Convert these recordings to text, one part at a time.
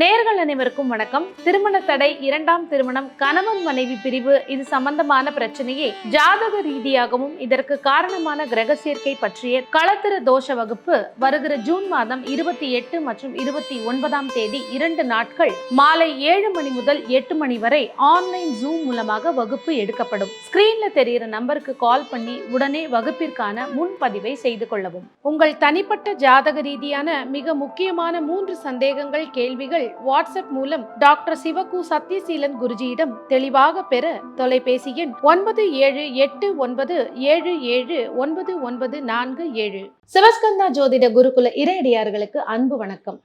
நேர்கள் அனைவருக்கும் வணக்கம். திருமண தடை இரண்டாம் திருமணம் கணவன் மனைவி பிரிவு இது சம்பந்தமான பிரச்சனையை. ஜாதக ரீதியாகவும் இதற்கு காரணமான கிரக சேர்க்கை பற்றிய களத்திர தோஷ வகுப்பு வருகிற ஜூன் மாதம் இருபத்தி எட்டு மற்றும் இருபத்தி ஒன்பதாம் தேதி இரண்டு நாட்கள் மாலை ஏழு மணி முதல் எட்டு மணி வரை ஆன்லைன் ஜூம் மூலமாக வகுப்பு எடுக்கப்படும். ஸ்கிரீன்ல தெரிகிற நம்பருக்கு கால் பண்ணி உடனே வகுப்பிற்கான முன்பதிவை செய்து கொள்ளவும். உங்கள் தனிப்பட்ட ஜாதக ரீதியான மிக முக்கியமான மூன்று சந்தேகங்கள் கேள்விகள் வாட்ஸ்அப் மூலம் டாக்டர் சிவகு சத்யசீலன் குருஜியிடம் தெளிவாக பெற தொலைபேசி எண் ஒன்பது ஏழு எட்டு ஒன்பது ஏழு ஏழு ஒன்பது ஒன்பது நான்கு ஏழு. சிவஸ்கந்தா ஜோதிட குருகுல இறையடியார்களுக்கு அன்பு வணக்கம்.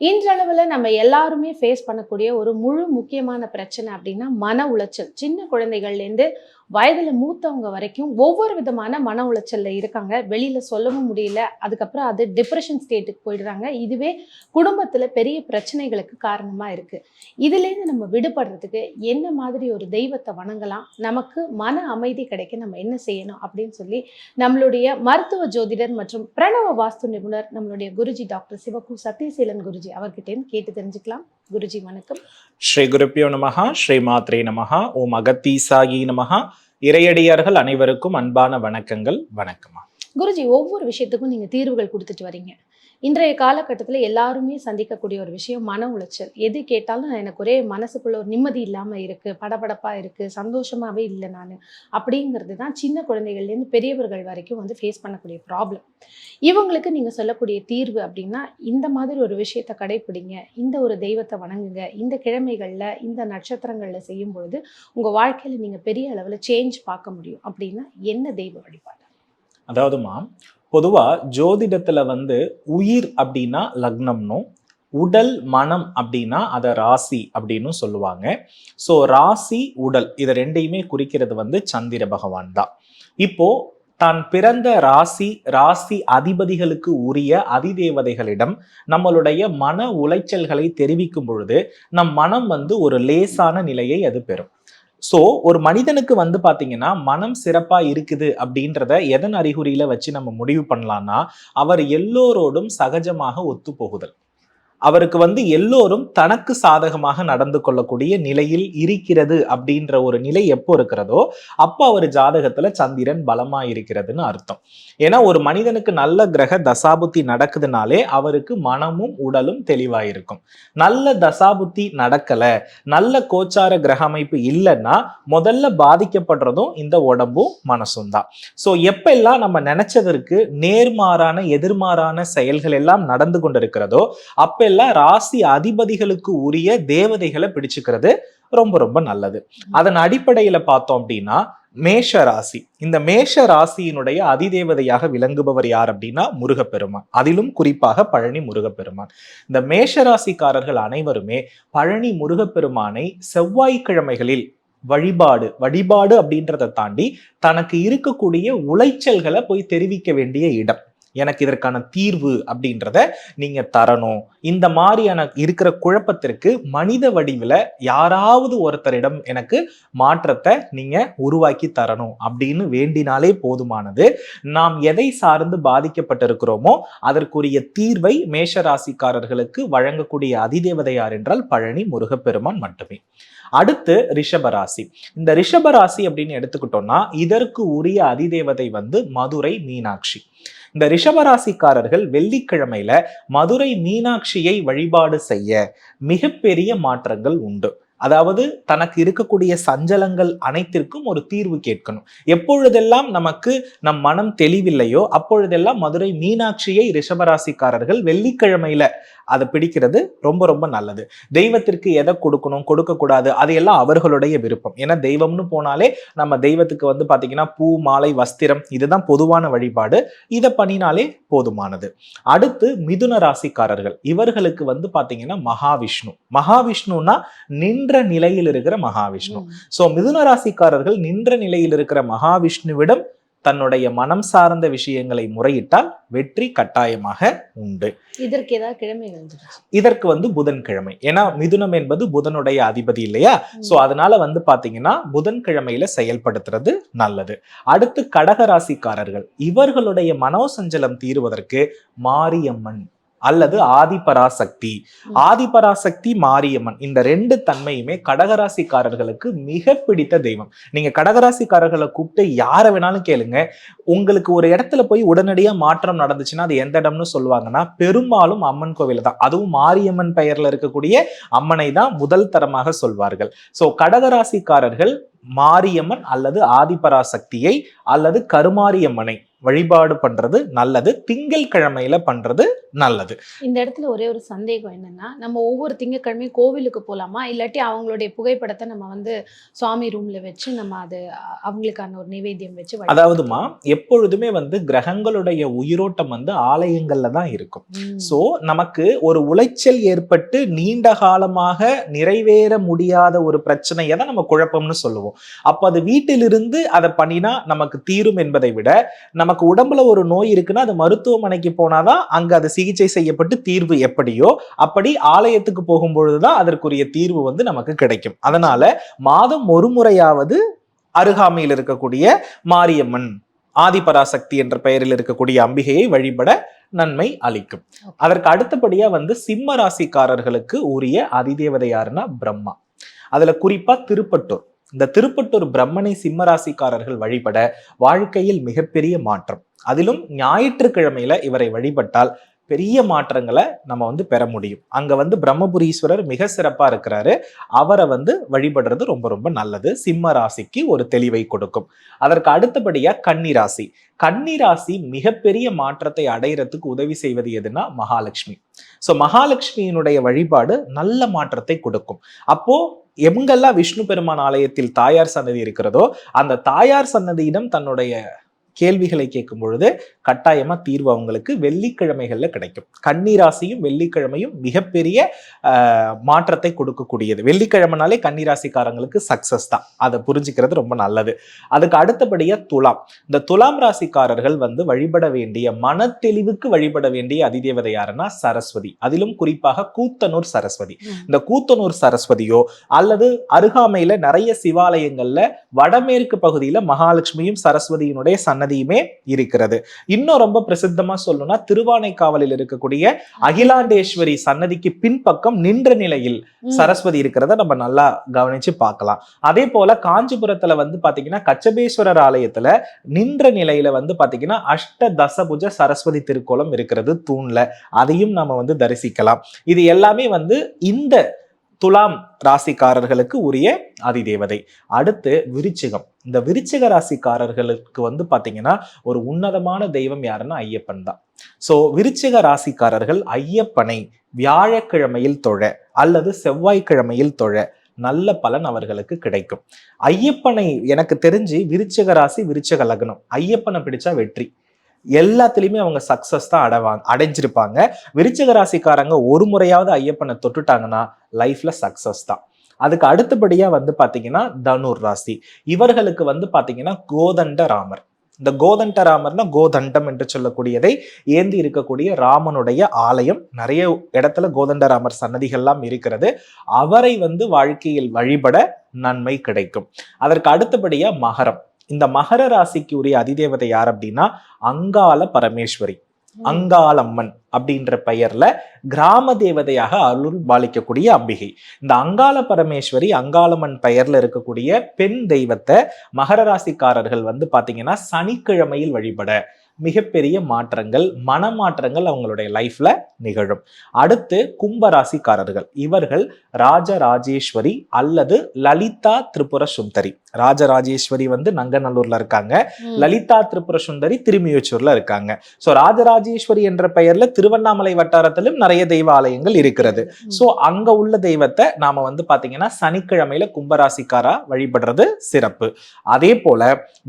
இன்றளவில் நம்ம எல்லாருமே ஃபேஸ் பண்ணக்கூடிய ஒரு முழு முக்கியமான பிரச்சனை அப்படின்னா மன உளைச்சல். சின்ன குழந்தைகள்லேருந்து வயதில் மூத்தவங்க வரைக்கும் ஒவ்வொரு விதமான மன உளைச்சல்ல இருக்காங்க. வெளியில சொல்லவும் முடியல. அதுக்கப்புறம் அது டிப்ரெஷன் ஸ்டேட்டுக்கு போயிடுறாங்க. இதுவே குடும்பத்தில் பெரிய பிரச்சனைகளுக்கு காரணமாக இருக்கு. இதுலேருந்து நம்ம விடுபடுறதுக்கு என்ன மாதிரி ஒரு தெய்வத்தை வணங்கலாம்? நமக்கு மன அமைதி கிடைக்க நம்ம என்ன செய்யணும் அப்படின்னு சொல்லி நம்மளுடைய மருத்துவ ஜோதிடர் மற்றும் பிரணவ வாஸ்து நிபுணர் நம்மளுடைய குருஜி டாக்டர் சிவகு சத்யசீலன் குருஜி அவர்கிட்டேருந்து கேட்டு தெரிஞ்சுக்கலாம். குருஜி வணக்கம். ஸ்ரீ குருப்பியோ நமஹா ஸ்ரீ மாத்ரே நமஹா ஓம் அகத்தீசாயி நமஹா. இறையடியார்கள் அனைவருக்கும் அன்பான வணக்கங்கள் வணக்கமா குருஜி ஒவ்வொரு விஷயத்துக்கும் நீங்க தீர்வுகள் கொடுத்துட்டு வரீங்க. இன்றைய காலகட்டத்தில் எல்லாருமே சந்திக்கக்கூடிய ஒரு விஷயம் மன உளைச்சல். எது கேட்டாலும் எனக்கு ஒரே மனசுக்குள்ள ஒரு நிம்மதி இல்லாமல் இருக்கு படபடப்பா இருக்கு சந்தோஷமாவே இல்லை நான். அப்படிங்கிறது தான் சின்ன குழந்தைகள்லேருந்து பெரியவர்கள் வரைக்கும் வந்து ஃபேஸ் பண்ணக்கூடிய ப்ராப்ளம் இவங்களுக்கு நீங்க சொல்லக்கூடிய தீர்வு அப்படின்னா இந்த மாதிரி ஒரு விஷயத்தை கடைப்பிடிங்க. இந்த ஒரு தெய்வத்தை வணங்குங்க. இந்த கிழமைகள்ல இந்த நட்சத்திரங்கள்ல செய்யும் பொழுது உங்க வாழ்க்கையில நீங்க பெரிய அளவில் சேஞ்ச் பார்க்க முடியும். அப்படின்னா என்ன தெய்வ வழிபாடு? அதாவதுமா பொதுவாக ஜோதிடத்தில் வந்து உயிர் அப்படின்னா லக்னம்னும் உடல் மனம் அப்படின்னா அதை ராசி அப்படின்னு சொல்லுவாங்க. ஸோ ராசி உடல் இதை ரெண்டையுமே குறிக்கிறது வந்து சந்திர பகவான் தான். இப்போ தான் பிறந்த ராசி ராசி அதிபதிகளுக்கு உரிய அதிதேவதைகளிடம் நம்மளுடைய மன உளைச்சல்களை தெரிவிக்கும் பொழுது நம் மனம் வந்து ஒரு லேசான நிலையை அது பெறும். ஸோ ஒரு மனிதனுக்கு வந்து பார்த்தீங்கன்னா மனம் சிறப்பாக இருக்குது அப்படின்றத எதன் அறிகுறியில வச்சு நம்ம முடிவு பண்ணலான்னா அவர் எல்லோரோடும் சகஜமாக ஒத்து போகுதல் அவருக்கு வந்து எல்லோரும் தனக்கு சாதகமாக நடந்து கொள்ளக்கூடிய நிலையில் இருக்கிறது அப்படின்ற ஒரு நிலை எப்போ இருக்கிறதோ அப்போ அவர் ஜாதகத்துல சந்திரன் பலமா இருக்கிறதுன்னு அர்த்தம். ஏன்னா ஒரு மனிதனுக்கு நல்ல கிரக தசாபுத்தி நடக்குதுனாலே அவருக்கு மனமும் உடலும் தெளிவாயிருக்கும். நல்ல தசாபுத்தி நடக்கல நல்ல கோச்சார கிரக அமைப்பு இல்லைன்னா முதல்ல பாதிக்கப்படுறதும் இந்த உடம்பும் மனசும் தான். ஸோ எப்பெல்லாம் நம்ம நினைச்சதற்கு நேர்மாறான எதிர்மாறான செயல்கள் எல்லாம் நடந்து கொண்டிருக்கிறதோ அப்பெல்லாம் ராசி அதிபதிகளுக்கு உரிய தேவதைகளை பிடிச்சுக்கிறது ரொம்ப ரொம்ப நல்லது. அதன் அடிப்படையில பார்த்தோம் அப்படின்னா மேஷ ராசி. இந்த மேஷ ராசியினுடைய அதிதேவதையாக விளங்குபவர் யார் அப்படின்னா முருகப்பெருமான். அதிலும் குறிப்பாக பழனி முருகப்பெருமான். இந்த மேஷ ராசிக்காரர்கள் அனைவருமே பழனி முருகப்பெருமானை செவ்வாய்க்கிழமைகளில் வழிபாடு வழிபாடு அப்படின்றத தாண்டி தனக்கு இருக்கக்கூடிய உளைச்சல்களை போய் தெரிவிக்க வேண்டிய இடம். எனக்கு இதற்கான தீர்வு அப்படின்றத நீங்க தரணும். இந்த மாதிரியான இருக்கிற குழப்பத்திற்கு மனித வடிவில் யாராவது ஒருத்தரிடம் எனக்கு மாற்றத்தை நீங்க உருவாக்கி தரணும் அப்படின்னு வேண்டினாலே போதுமானது. நாம் எதை சார்ந்து பாதிக்கப்பட்டிருக்கிறோமோ அதற்குரிய தீர்வை மேஷ ராசிக்காரர்களுக்கு வழங்கக்கூடிய அதிதேவதை யார் என்றால் பழனி முருகப்பெருமான் மட்டுமே. அடுத்து ரிஷபராசி. இந்த ரிஷபராசி அப்படின்னு எடுத்துக்கிட்டோம்னா இதற்கு உரிய அதிதேவதை வந்து மதுரை மீனாட்சி. இந்த ரிஷபராசிக்காரர்கள் வெள்ளிக்கிழமையில மதுரை மீனாட்சி மீனாட்சியை வழிபாடு செய்ய மிகப்பெரிய மாற்றங்கள் உண்டு. அதாவது தனக்கு இருக்கக்கூடிய சஞ்சலங்கள் அனைத்திற்கும் ஒரு தீர்வு கேட்கணும். எப்பொழுதெல்லாம் நமக்கு நம் மனம் தெளிவில்லையோ அப்பொழுதெல்லாம் மதுரை மீனாட்சியை ரிஷபராசிக்காரர்கள் வெள்ளிக்கிழமையில அதை பிடிக்கிறது ரொம்ப ரொம்ப நல்லது. தெய்வத்திற்கு எதை கொடுக்கணும் கொடுக்க கூடாது அதையெல்லாம் அவர்களுடைய விருப்பம். ஏன்னா தெய்வம்னு போனாலே நம்ம தெய்வத்துக்கு வந்து பாத்தீங்கன்னா பூ மாலை வஸ்திரம் இதுதான் பொதுவான வழிபாடு. இதை பண்ணினாலே போதுமானது. அடுத்து மிதுன ராசிக்காரர்கள். இவர்களுக்கு வந்து பாத்தீங்கன்னா மகாவிஷ்ணு. மகாவிஷ்ணுனா நின்று நிலையில் இருக்கிற மகாவிஷ்ணு. சோ மிதுன ராசிக்காரர்கள் நின்ற நிலையில் இருக்கிற மகாவிஷ்ணுவிடம் தன்னுடைய மனம் சார்ந்த விஷயங்களை முறையிட்டால் வெற்றி கட்டாயமாக உண்டு. இதற்கு ஏதாவது கிழமைகள் இதற்கு வந்து புதன்கிழமை ஏன்னா மிதுனம் என்பது புதனுடைய அதிபதி இல்லையா? சோ அதனால வந்து பாத்தீங்கன்னா புதன்கிழமையில செயல்படுத்துறது நல்லது. அடுத்து கடக ராசிக்காரர்கள். இவர்களுடைய மனோசஞ்சலம் தீருவதற்கு மாரியம்மன் அல்லது ஆதிபராசக்தி. ஆதிபராசக்தி மாரியம்மன் இந்த ரெண்டு தன்மையுமே கடகராசிக்காரர்களுக்கு மிக பிடித்த தெய்வம். நீங்க கடகராசிக்காரர்களை கூப்பிட்டு யாரை வேணாலும் கேளுங்க. உங்களுக்கு ஒரு இடத்துல போய் உடனடியா மாற்றம் நடந்துச்சுன்னா அது எந்த இடம்னு சொல்லுவாங்கன்னா பெரும்பாலும் அம்மன் கோவில் தான். அதுவும் மாரியம்மன் பெயர்ல இருக்கக்கூடிய அம்மனை தான் முதல் தரமாக சொல்வார்கள். சோ கடகராசிக்காரர்கள் மாரியம்மன் அல்லது ஆதிபராசக்தியை அல்லது கருமாரியம்மனை வழிபாடு பண்றது நல்லது திங்கள் கிழமையில பண்றது நல்லது இந்த இடத்துல ஒரே ஒரு சந்தேகம் என்னன்னா நம்ம ஒவ்வொரு திங்கட்கிழமையும் கோவிலுக்கு போலாமா இல்லாட்டி அவங்களுடைய புகைப்படத்தை நம்ம வந்து சுவாமி ரூம்ல வச்சு நம்ம அது அவங்களுக்கான ஒரு நிவேத்தியம் வச்சு. அதாவதுமா எப்பொழுதுமே வந்து கிரகங்களுடைய உயிரோட்டம் வந்து ஆலயங்கள்ல தான் இருக்கும். சோ நமக்கு ஒரு உளைச்சல் ஏற்பட்டு நீண்ட காலமாக நிறைவேற முடியாத ஒரு பிரச்சனையை தான் நம்ம குழப்பம்னு சொல்லுவோம் அப்ப அது வீட்டிலிருந்து அதை பண்ணினா நமக்கு தீரும் என்பதை விட நமக்கு உடம்புல ஒரு நோய் இருக்குன்னா அது மருத்துவமனைக்கு போனாதான் அங்க அது சிகிச்சை செய்யப்பட்டு தீர்வு எப்படியோ அப்படி ஆலயத்துக்கு போகும்பொழுதுதான் அதற்குரிய தீர்வு வந்து நமக்கு கிடைக்கும். அதனால மாதம் ஒரு முறையாவது அருகாமையில் இருக்கக்கூடிய மாரியம்மன் ஆதிபராசக்தி என்ற பெயரில் இருக்கக்கூடிய அம்பிகையை வழிபட நன்மை அளிக்கும். அதற்கு அடுத்தபடியா வந்து சிம்ம ராசிக்காரர்களுக்கு உரிய அதிதேவதை யாருன்னா பிரம்மா. அதுல குறிப்பா திருப்பட்டூர். இந்த திருப்பட்டூர் பிரம்மனை சிம்மராசிக்காரர்கள் வழிபட வாழ்க்கையில் மிகப்பெரிய மாற்றம். அதிலும் ஞாயிற்றுக்கிழமையில இவரை வழிபட்டால் பெரிய மாற்றங்களை நம்ம வந்து பெற முடியும். அங்க வந்து பிரம்மபுரீஸ்வரர் மிக சிறப்பா இருக்கிறாரு. அவரை வந்து வழிபடுறது ரொம்ப ரொம்ப நல்லது. சிம்ம ராசிக்கு ஒரு தெளிவை கொடுக்கும். அதற்கு அடுத்தபடியா கன்னிராசி கன்னிராசி மிகப்பெரிய மாற்றத்தை அடையிறதுக்கு உதவி செய்வது எதுனா மகாலட்சுமி. சோ மகாலட்சுமியினுடைய வழிபாடு நல்ல மாற்றத்தை கொடுக்கும். அப்போ எங்கெல்லாம் விஷ்ணு பெருமான் ஆலயத்தில் தாயார் சன்னதி இருக்கிறதோ அந்த தாயார் சன்னதியிடம் தன்னுடைய கேள்விகளை கேட்கும் பொழுது கட்டாயமா தீர்வு அவங்களுக்கு வெள்ளிக்கிழமைகள்ல கிடைக்கும். கன்னி ராசியும் வெள்ளிக்கிழமையும் மிகப்பெரிய மாற்றத்தை கொடுக்கக்கூடியது. வெள்ளிக்கிழமைனாலே கன்னி ராசிக்காரங்களுக்கு சக்சஸ் தான். அதை புரிஞ்சுக்கிறது ரொம்ப நல்லது. அதுக்கு அடுத்தபடியா துலாம். இந்த துலாம் ராசிக்காரர்கள் வந்து வழிபட வேண்டிய மனத்தெளிவுக்கு வழிபட வேண்டிய அதிதேவதை யாருன்னா சரஸ்வதி. அதிலும் குறிப்பாக கூத்தனூர் சரஸ்வதி. இந்த கூத்தனூர் சரஸ்வதியோ அல்லது அருகாமையில நிறைய சிவாலயங்கள்ல வடமேற்கு பகுதியில மகாலட்சுமியும் சரஸ்வதியினுடைய சன்னதியுமே இருக்கிறது. இன்னும் ரொம்ப பிரசித்தமா சொல்லணும்னா திருவானைக்காவலில் இருக்கக்கூடிய அகிலாண்டேஸ்வரி சன்னதிக்கு பின்பக்கம் நின்ற நிலையில். சரஸ்வதி இருக்கிறத நம்ம நல்லா கவனிச்சு பார்க்கலாம். அதே போல காஞ்சிபுரத்துல வந்து பாத்தீங்கன்னா கச்சபேஸ்வரர் ஆலயத்துல நின்ற நிலையில வந்து பாத்தீங்கன்னா அஷ்ட தசபுஜ சரஸ்வதி திருக்கோலம் இருக்கிறது தூண்ல. அதையும் நம்ம வந்து தரிசிக்கலாம். இது எல்லாமே வந்து இந்த துலாம் ராசிக்காரர்களுக்கு உரிய அதிதேவதை அடுத்து விருச்சிகம். இந்த விருச்சிக ராசிக்காரர்களுக்கு வந்து பார்த்தீங்கன்னா ஒரு உன்னதமான தெய்வம் யாருன்னா ஐயப்பன் தான். ஸோ விருச்சிக ராசிக்காரர்கள் ஐயப்பனை வியாழக்கிழமையில் தொழ அல்லது செவ்வாய்க்கிழமையில் தொழ நல்ல பலன் அவர்களுக்கு கிடைக்கும். ஐயப்பனை எனக்கு தெரிஞ்சு விருச்சிக ராசி விருச்சிக லக்னம். ஐயப்பனை பிடிச்சா வெற்றி. எல்லாத்துலேயுமே அவங்க சக்ஸஸ் தான் அடைவாங்க அடைஞ்சிருப்பாங்க. விருச்சிக ராசிக்காரங்க ஒரு முறையாவது ஐயப்பனை தொட்டுட்டாங்கன்னா லைஃப்ல சக்ஸஸ் தான். அதுக்கு அடுத்தபடியா வந்து பாத்தீங்கன்னா தனுர் ராசி. இவர்களுக்கு வந்து பாத்தீங்கன்னா கோதண்ட ராமர். இந்த கோதண்ட ராமர்னா கோதண்டம் என்று சொல்லக்கூடியதை ஏந்தி இருக்கக்கூடிய ராமனுடைய ஆலயம். நிறைய இடத்துல கோதண்ட ராமர் சன்னதிகள்லாம் இருக்கிறது. அவரை வந்து வாழ்க்கையில் வழிபட நன்மை கிடைக்கும். அதற்கு அடுத்தபடியா மகரம். இந்த மகர ராசிக்கு உரிய அதிதேவதை யார் அப்படின்னா அங்காள பரமேஸ்வரி. அங்காளம்மன் அப்படின்ற பெயர்ல கிராம தேவதையாக அருள் பாலிக்கக்கூடிய அம்பிகை. இந்த அங்காள பரமேஸ்வரி அங்காளம்மன் பெயர்ல இருக்கக்கூடிய பெண் தெய்வத்தை மகர ராசிக்காரர்கள் வந்து பாத்தீங்கன்னா சனிக்கிழமையில் வழிபட மிகப்பெரிய மாற்றங்கள் மனமாற்றங்கள் அவங்களுடைய லைஃப்ல நிகழும். அடுத்து கும்பராசிக்காரர்கள். இவர்கள் ராஜராஜேஸ்வரி அல்லது லலிதா திரிபுர சுந்தரி ராஜராஜேஸ்வரி வந்து நங்கநல்லூர்ல இருக்காங்க. லலிதா திரிபுர சுந்தரி திருமியூச்சூர்ல இருக்காங்க. சோ ராஜராஜேஸ்வரி என்ற பெயர்ல திருவண்ணாமலை வட்டாரத்திலும் நிறைய தெய்வ ஆலயங்கள் இருக்கிறது. சோ அங்க உள்ள தெய்வத்தை நாம வந்து பாத்தீங்கன்னா சனிக்கிழமையில கும்பராசிக்காரா வழிபடுறது சிறப்பு. அதே போல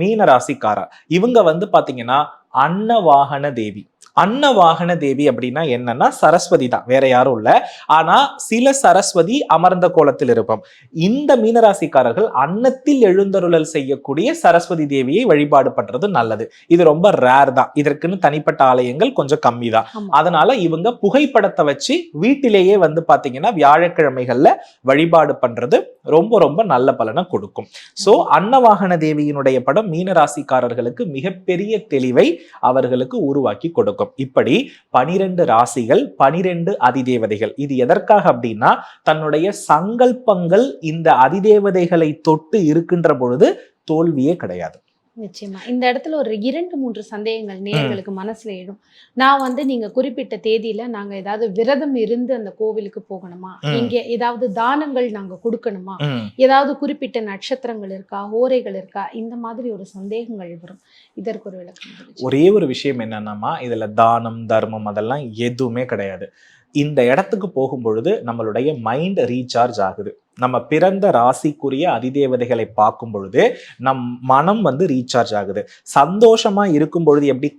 மீன ராசிக்காரா இவங்க வந்து பாத்தீங்கன்னா அன்னவாகன தேவி அன்னவாகன தேவி அப்படின்னா என்னன்னா சரஸ்வதி தான் வேற யாரும் இல்ல. ஆனா சில சரஸ்வதி அமர்ந்த கோலத்தில் இருப்போம். இந்த மீனராசிக்காரர்கள் அன்னத்தில் எழுந்தருளல் செய்யக்கூடிய சரஸ்வதி தேவியை வழிபாடு பண்றது நல்லது. இது ரொம்ப ரேர் தான். இதற்குன்னு தனிப்பட்ட ஆலயங்கள் கொஞ்சம் கம்மி தான். அதனால இவங்க புகைப்படத்தை வச்சு வீட்டிலேயே வந்து பாத்தீங்கன்னா வியாழக்கிழமைகள்ல வழிபாடு பண்றது ரொம்ப ரொம்ப நல்ல பலனை கொடுக்கும். சோ அன்னவாகன தேவியினுடைய படம் மீனராசிக்காரர்களுக்கு மிகப்பெரிய தெளிவை அவர்களுக்கு உருவாக்கி கொடுக்கும். கொடுக்கும் இப்படி பனிரெண்டு ராசிகள் பனிரெண்டு அதிதேவதைகள். இது எதற்காக அப்படின்னா தன்னுடைய சங்கல்பங்கள் இந்த அதிதேவதைகளை தொட்டு இருக்கின்ற பொழுது தோல்வியே கிடையாது. நிச்சயமா. இந்த இடத்துல ஒரு இரண்டு மூன்று சந்தேகங்கள் நேயர்களுக்கு மனசுல எழும். நான் வந்து நீங்க குறிப்பிட்ட தேதியில நாங்க ஏதாவது விரதம் இருந்து அந்த கோவிலுக்கு போகணுமா. இங்க ஏதாவது தானங்கள் நாங்க கொடுக்கணுமா. ஏதாவது குறிப்பிட்ட நட்சத்திரங்கள் இருக்கா? ஓரைகள் இருக்கா? இந்த மாதிரி ஒரு சந்தேகங்கள் வரும். இதற்கு ஒரு விளக்கம். ஒரே ஒரு விஷயம் என்னன்னாமா இதுல தானம் தர்மம் அதெல்லாம் எதுவுமே கிடையாது. இந்த இடத்துக்கு போகும் பொழுது நம்மளுடைய மைண்ட் ரீசார்ஜ் ஆகுது. நம்ம பிறந்த ராசிக்குரிய அதிதேவதைகளை பார்க்கும் பொழுது நம் மனம் வந்து ரீசார்ஜ் ஆகுது. சந்தோஷமா இருக்கும் பொழுது எப்படி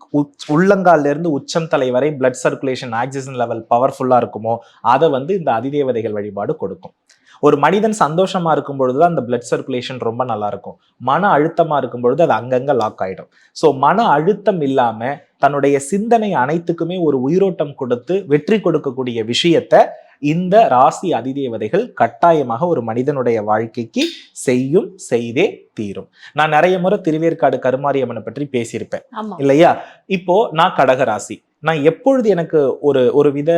உள்ளங்கால்ல இருந்து உச்சம் தலை வரை பிளட் சர்க்குலேஷன் ஆக்சிஜன் லெவல் பவர்ஃபுல்லா இருக்குமோ அதை வந்து இந்த அதிதேவதைகள் வழிபாடு கொடுக்கும். ஒரு மனிதன் சந்தோஷமா இருக்கும் பொழுதுதான் அந்த பிளட் சர்க்குலேஷன் ரொம்ப நல்லா இருக்கும். மன அழுத்தமா இருக்கும் பொழுது அது அங்கங்க லாக் ஆயிடும். ஸோ மன அழுத்தம் இல்லாம தன்னுடைய சிந்தனை அனைத்துக்குமே ஒரு உயிரோட்டம் கொடுத்து வெற்றி கொடுக்கக்கூடிய விஷயத்த இந்த ராசி அதிதேவதைகள் கட்டாயமாக ஒரு மனிதனுடைய வாழ்க்கைக்கு செய்யும் செய்தே தீரும். நான் நிறைய முறை திருவேற்காடு கருமாரியம்மனை பற்றி பேசியிருப்பேன். இல்லையா? இப்போ நான் கடக ராசி. நான் எப்பொழுது எனக்கு ஒரு ஒரு வித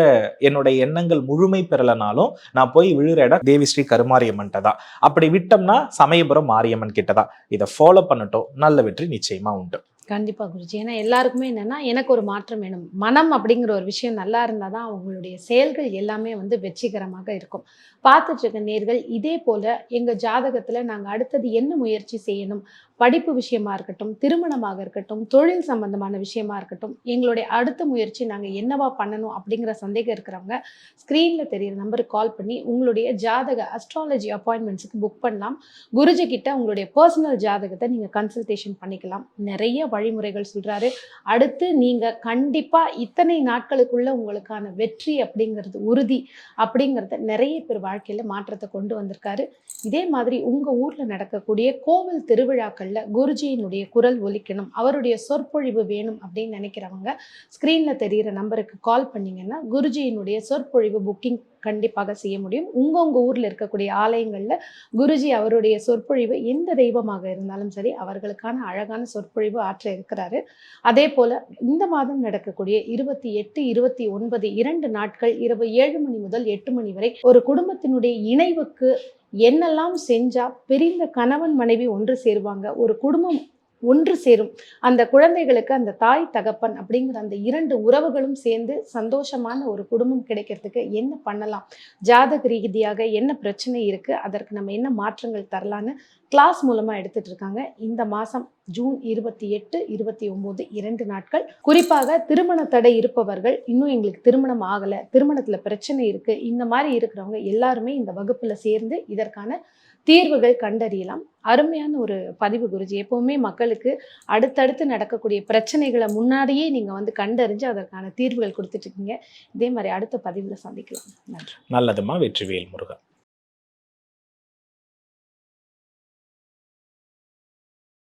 என்னுடைய எண்ணங்கள் முழுமை பெறலனாலும் நான் போய் விழுற இடம் தேவி ஸ்ரீ கருமாரியம்மன்ட்ட தான். அப்படி விட்டோம்னா சமயபுரம் மாரியம்மன் கிட்ட தான். இதை ஃபாலோ பண்ணட்டும். நல்ல வெற்றி நிச்சயமா உண்டு. கண்டிப்பா குருஜி. ஏன்னா எல்லாருக்குமே என்னன்னா எனக்கு ஒரு மாற்றம் வேணும். மனம் அப்படிங்கிற ஒரு விஷயம் நல்லா இருந்தாதான் அவங்களுடைய செயல்கள் எல்லாமே வந்து வெற்றிகரமாக இருக்கும். பார்த்துட்டு இருக்க நேர்கள் இதே போல எங்க ஜாதகத்துல நாங்க அடுத்தது என்ன முயற்சி செய்யணும்? படிப்பு விஷயமா இருக்கட்டும் திருமணமாக இருக்கட்டும் தொழில் சம்பந்தமான விஷயமா இருக்கட்டும் எங்களுடைய அடுத்த முயற்சி நாங்க என்னவா பண்ணணும் அப்படிங்கிற சந்தேகம் இருக்கிறவங்க ஸ்க்ரீனில் தெரியுற நம்பருக்கு கால் பண்ணி உங்களுடைய ஜாதக அஸ்ட்ராலஜி அப்பாயின்மெண்ட்ஸுக்கு புக் பண்ணலாம். குருஜி கிட்ட உங்களுடைய பர்சனல் ஜாதகத்தை நீங்க கன்சல்டேஷன் பண்ணிக்கலாம். நிறைய வழிமுறைகள் சொல்றாரு. அடுத்து நீங்க கண்டிப்பா இத்தனை நாட்களுக்குள்ள உங்களுக்கான வெற்றி அப்படிங்கிறது உறுதி அப்படிங்கிறத நிறைய பேர் வாழ்க்கையில மாற்றத்தை கொண்டு வந்திருக்காரு. இதே மாதிரி உங்க ஊர்ல நடக்கக்கூடிய கோவில் திருவிழாக்கள் திருவிழாக்கள்ல குருஜியினுடைய குரல் ஒலிக்கணும் அவருடைய சொற்பொழிவு வேணும் அப்படின்னு நினைக்கிறவங்க ஸ்க்ரீனில் தெரியிற நம்பருக்கு கால் பண்ணீங்கன்னா குருஜியினுடைய சொற்பொழிவு புக்கிங் கண்டிப்பாக செய்ய முடியும். உங்க உங்க ஊர்ல இருக்கக்கூடிய ஆலயங்கள்ல குருஜி அவருடைய சொற்பொழிவு எந்த தெய்வமாக இருந்தாலும் சரி அவர்களுக்கான அழகான சொற்பொழிவு ஆற்ற இருக்கிறாரு. அதே போல இந்த மாதம் நடக்கக்கூடிய இருபத்தி எட்டு இருபத்தி ஒன்பது இரண்டு நாட்கள் இரவு ஏழு மணி முதல் எட்டு மணி வரை ஒரு குடும்பத்தினுடைய இணைவுக்கு என்னெல்லாம் செஞ்சா பிரிந்த கணவன் மனைவி ஒன்று சேருவாங்க ஒரு குடும்பம் ஒன்று சேரும். அந்த குழந்தைகளுக்கு அந்த தாய் தகப்பன் அப்படிங்கிற அந்த இரண்டு உறவுகளும் சேர்ந்து சந்தோஷமான ஒரு குடும்பம் கிடைக்கிறதுக்கு என்ன பண்ணலாம்? ஜாதக ரீதியாக என்ன பிரச்சனை இருக்கு? அதற்கு நம்ம என்ன மாற்றங்கள் தரலான்னு கிளாஸ் மூலமா எடுத்துட்டு இருக்காங்க. இந்த மாசம் ஜூன் இருபத்தி எட்டு இருபத்தி ஒன்பது இரண்டு நாட்கள். குறிப்பாக திருமண தடை இருப்பவர்கள் இன்னும் எங்களுக்கு திருமணம் ஆகலை. திருமணத்துல பிரச்சனை இருக்கு. இந்த மாதிரி இருக்கிறவங்க எல்லாருமே இந்த வகுப்புல சேர்ந்து இதற்கான தீர்வுகள் கண்டறியலாம். அருமையான ஒரு பதிவு குருஜி. எப்பவுமே மக்களுக்கு அடுத்தடுத்து நடக்கக்கூடிய பிரச்சனைகளை முன்னாடியே நீங்க வந்து கண்டறிஞ்சு அதற்கான தீர்வுகள் கொடுத்துட்டு இருக்கீங்க. இதே மாதிரி அடுத்த பதிவுல சந்திக்கலாம். நன்றி. நல்லதுமா? வெற்றிவேல் முருகன்.